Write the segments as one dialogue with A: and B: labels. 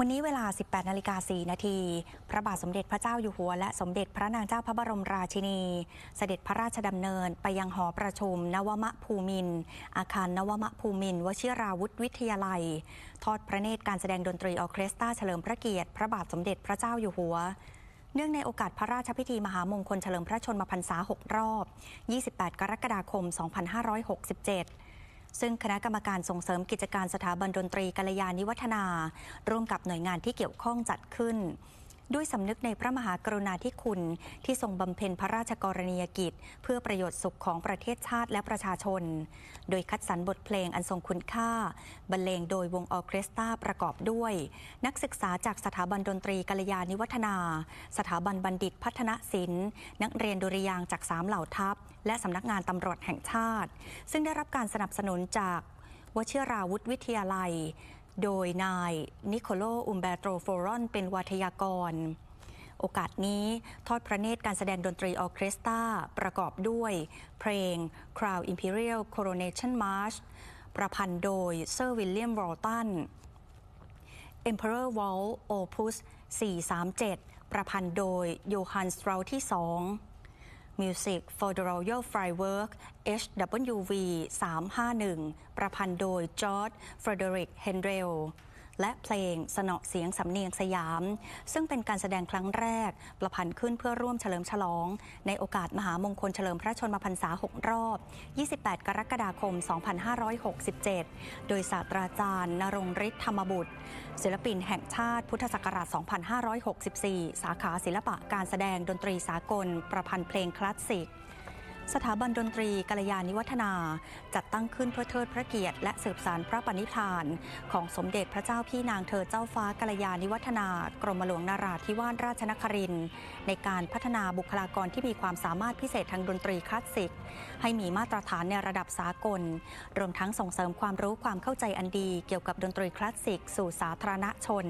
A: วันนี้เวลา 18นาฬิกา4นาที พระบาทสมเด็จพระเจ้าอยู่หัว และสมเด็จพระนางเจ้าพระบรมราชินี เสด็จพระราชดำเนินไปยังหอประชุม นวมะภูมิน อาคารนวมะภูมินวชิราวุธวิทยาลัย ทอดพระเนตรการแสดงดนตรีออเคสตราเฉลิมพระเกียรติพระบาทสมเด็จพระเจ้าอยู่หัวเนื่องในโอกาสพระราชพิธีมหามงคลเฉลิมพระชนมพรรษา 6 รอบ 28 กรกฎาคม 2567 ซึ่งคณะกรรมการส่งเสริมกิจการสถาบันดนตรีกัลยาณิวัฒนา ร่วมกับหน่วยงานที่เกี่ยวข้องจัดขึ้น ด้วยสำนึกในพระมหากรุณาธิคุณ ที่ทรงบำเพ็ญพระราชกรณียกิจ เพื่อประโยชน์สุขของประเทศชาติและประชาชน โดยคัดสรรบทเพลงอันทรงคุณค่า บรรเลงโดยวงออเคสตราประกอบด้วย นักศึกษาจากสถาบันดนตรีกัลยาณิวัฒนา สถาบันบัณฑิตพัฒนศิลป์ นักเรียนดุริยางจากสามเหล่าทัพ และสำนักงานตำรวจแห่งชาติ ซึ่งได้รับการสนับสนุนจากวชิราวุธวิทยาลัย โดยนายนิโคโลอุมเบโตรโฟรอน เป็นวัทยากร โอกาสนี้ทอดพระเนตรการแสดงดนตรีออเคสตราประกอบด้วย เพลง Crown Imperial Coronation March ประพันธ์โดยเซอร์วิลเลียมวอลตัน Emperor Waltz Opus 437 ประพันธ์โดยโยฮันสตราที่2 Music for the Royal Firework HWV 351 ประพันธ์โดยจอร์จเฟรเดริกเฮนเดล และเพลงสนอเสียงสำเนียงสยาม ซึ่งเป็นการแสดงครั้งแรก ประพันธ์ขึ้นเพื่อร่วมเฉลิมฉลอง ในโอกาสมหามงคลเฉลิมพระชนมพรรษา 6 รอบ 28 กรกฎาคม 2567 โดยศาสตราจารย์นรงฤทธิ์ธรรมบุตร ศิลปินแห่งชาติพุทธศักราช 2564 สาขาศิลปะการแสดงดนตรีสากล ประพันธ์เพลงคลาสสิก สถาบันดนตรีกัลยาณิวัฒนา จัดตั้งขึ้นเพื่อเทิดพระเกียรติ และสืบสานพระปณิธาน ของสมเด็จพระเจ้าพี่นางเธอเจ้าฟ้ากัลยาณิวัฒนากรมหลวงนาราธิวาสราชนครินทร์ในการพัฒนาบุคลากรที่มีความสามารถพิเศษทางดนตรีคลาสสิก ให้มีมาตรฐานในระดับสากล รวมทั้งส่งเสริมความรู้ความเข้าใจอันดี เกี่ยวกับดนตรีคลาสสิกสู่สาธารณชน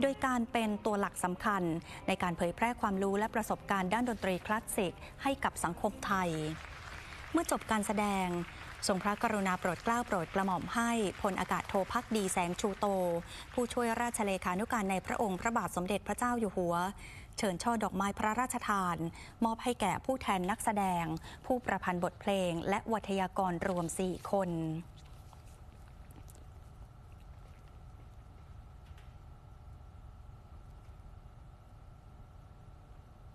A: โดยการเป็นตัวหลักสำคัญ ในการเผยแพร่ความรู้และประสบการณ์ด้านดนตรีคลาสสิกให้กับสังคมไทย เมื่อจบการแสดงทรงพระกรุณาโปรดเกล้าโปรดกระหม่อมให้พลอากาศโทพักดีแสงชูโต ผู้ช่วยราชเลขานุการในพระองค์พระบาทสมเด็จพระเจ้าอยู่หัว เชิญช่อดอกไม้พระราชทาน มอบให้แก่ผู้แทนนักแสดง ผู้ประพันธ์บทเพลง และวัทยากรรวม 4 คน